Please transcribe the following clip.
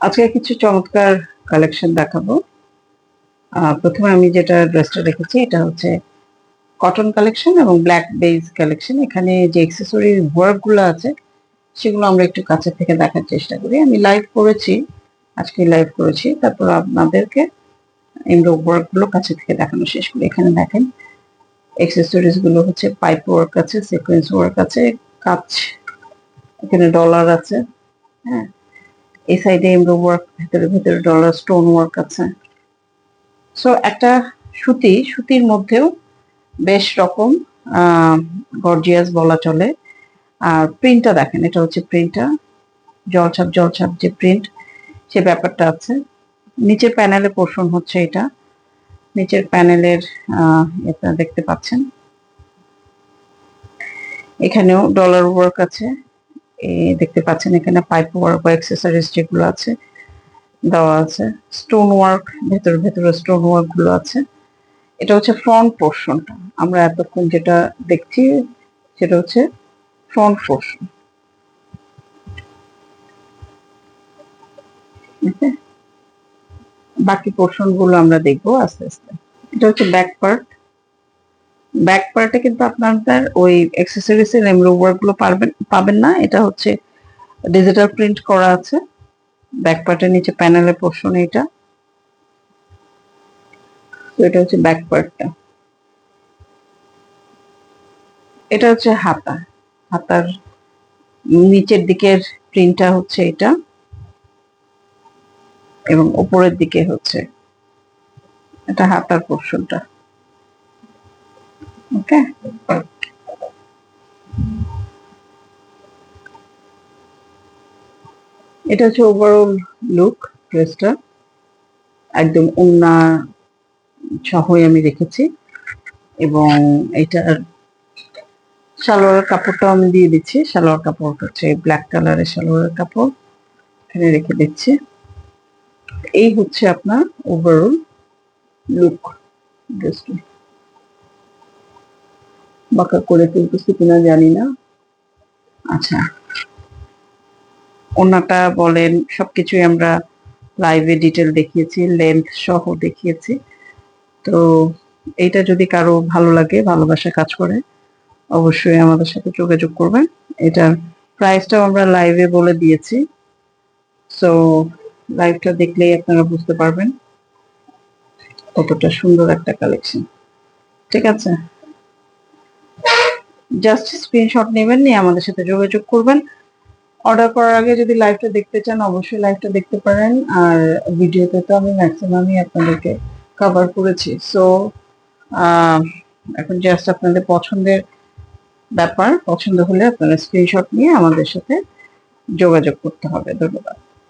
আজকে কিছু চমৎকার কালেকশন দেখাবো। প্রথমে আমি যেটা ড্রেসটা রেখেছি এটা হচ্ছে কটন কালেকশন এবং ব্ল্যাক বেজ কালেকশন এখানে যে এক্সেসরি ওয়ার্কগুলো আছে, সেগুলো আমরা একটু কাছে থেকে দেখার চেষ্টা করি। আমি লাইভ করেছি, আজকে লাইভ করেছি। তারপর আপনাদেরকে এমব্রো ওয়ার্কগুলো কাছে থেকে দেখানো শেষ করি। এখানে দেখেনগুলো হচ্ছে পাইপ ওয়ার্ক আছে সিকোয়েন্স ওয়ার্ক আছে, কাচ, এখানে ডলার আছে হ্যাঁ। এই সাইডে এমব্রো ওয়ার্ক ভেতরে ভেতরে ডলার স্টোন ওয়ার্ক আছে। সো একটা সুতি, সুতির মধ্যেও বেশ রকম গর্জিয়াস বলা চলে। আর প্রিন্টটা দেখেন, এটা হচ্ছে প্রিন্টটা জলছাপ জলছাপ যে প্রিন্ট সে ব্যাপারটা আছে। নিচের প্যানেলে পোর্শন হচ্ছে এটা। নিচের প্যানেলের এটা দেখতে পাচ্ছেন। এখানেও ডলার ওয়ার্ক আছে। দেখতে পাচ্ছেন এখানে পাইপ ওয়ার্ক বা অ্যাক্সেসরিজ যেগুলো আছে, দেওয়া আছে। স্টোন ওয়ার্ক ভেতর, ভেতরে স্টোন ওয়ার্কগুলো আছে। এটা হচ্ছে ফ্রন্ট পোর্শনটা আমরা এতক্ষণ যেটা দেখছি, সেটা হচ্ছে ফ্রন্ট পোর্শন বাকি পোর্শনগুলো আমরা দেখব আস্তে আস্তে। এটা হচ্ছে ব্যাক পার্ট ব্যাক পার্টে কিন্তু আপনাদের ওই অ্যাক্সেসরিজ এর এমব্রো ওয়ার্কগুলো পারবেন, পাবেন না। এটা হচ্ছে ডিজিটাল প্রিন্ট করা আছে। ব্যাক পার্টের নিচে প্যানেলের পোর্শন এটা তো এটা হচ্ছে ব্যাক পার্টটা এটা হচ্ছে হাতা। হাতার নিচের দিকের প্রিন্টটা হচ্ছে এটা। এবং উপরের দিকে হচ্ছে এটা হাতার পোর্শনটা এটা হচ্ছে ওভারঅল লুক ড্রেসটা একদম ওন্না সহই আমি রেখেছি। এবং এটার সালোয়ার কাপড়টাও আমি দিয়ে দিচ্ছি। সালোয়ার কাপড় হচ্ছে ব্ল্যাক কালারের সালোয়ার কাপড়। এখানে রেখে দিচ্ছি। এই হচ্ছে আপনার ওভারঅল লুক ড্রেসটা বাঁকা করে তুলতেছি কিনা জানি না। আচ্ছা। ওনাটা বলেন, সবকিছুই আমরা লাইভে ডিটেল দেখিয়েছি লেন্থ সহ দেখিয়েছি। তো এইটা যদি কারও ভালো লাগে, ভালোবাসা কাজ করে, অবশ্যই আমাদের সাথে যোগাযোগ করবেন। এটার প্রাইসটাও আমরা লাইভে বলে দিয়েছি। সো লাইভটা দেখলেই আপনারা বুঝতে পারবেন কতটা সুন্দর একটা কালেকশন ঠিক আছে? জাস্ট স্ক্রিনশট নেবেন, নিয়ে আমাদের সাথে যোগাযোগ করবেন। অর্ডার করার আগে যদি লাইভটা দেখতে চান, অবশ্যই লাইভটা দেখতে পারেন। আর ভিডিওতে তো আমি ম্যাক্সিমামই আপনাদেরকে কভার করেছি। সো এখন জাস্ট আপনাদের পছন্দের ব্যাপার, পছন্দ হলে আপনারা স্ক্রিনশট নিয়ে আমাদের সাথে যোগাযোগ করতে হবে। ধন্যবাদ।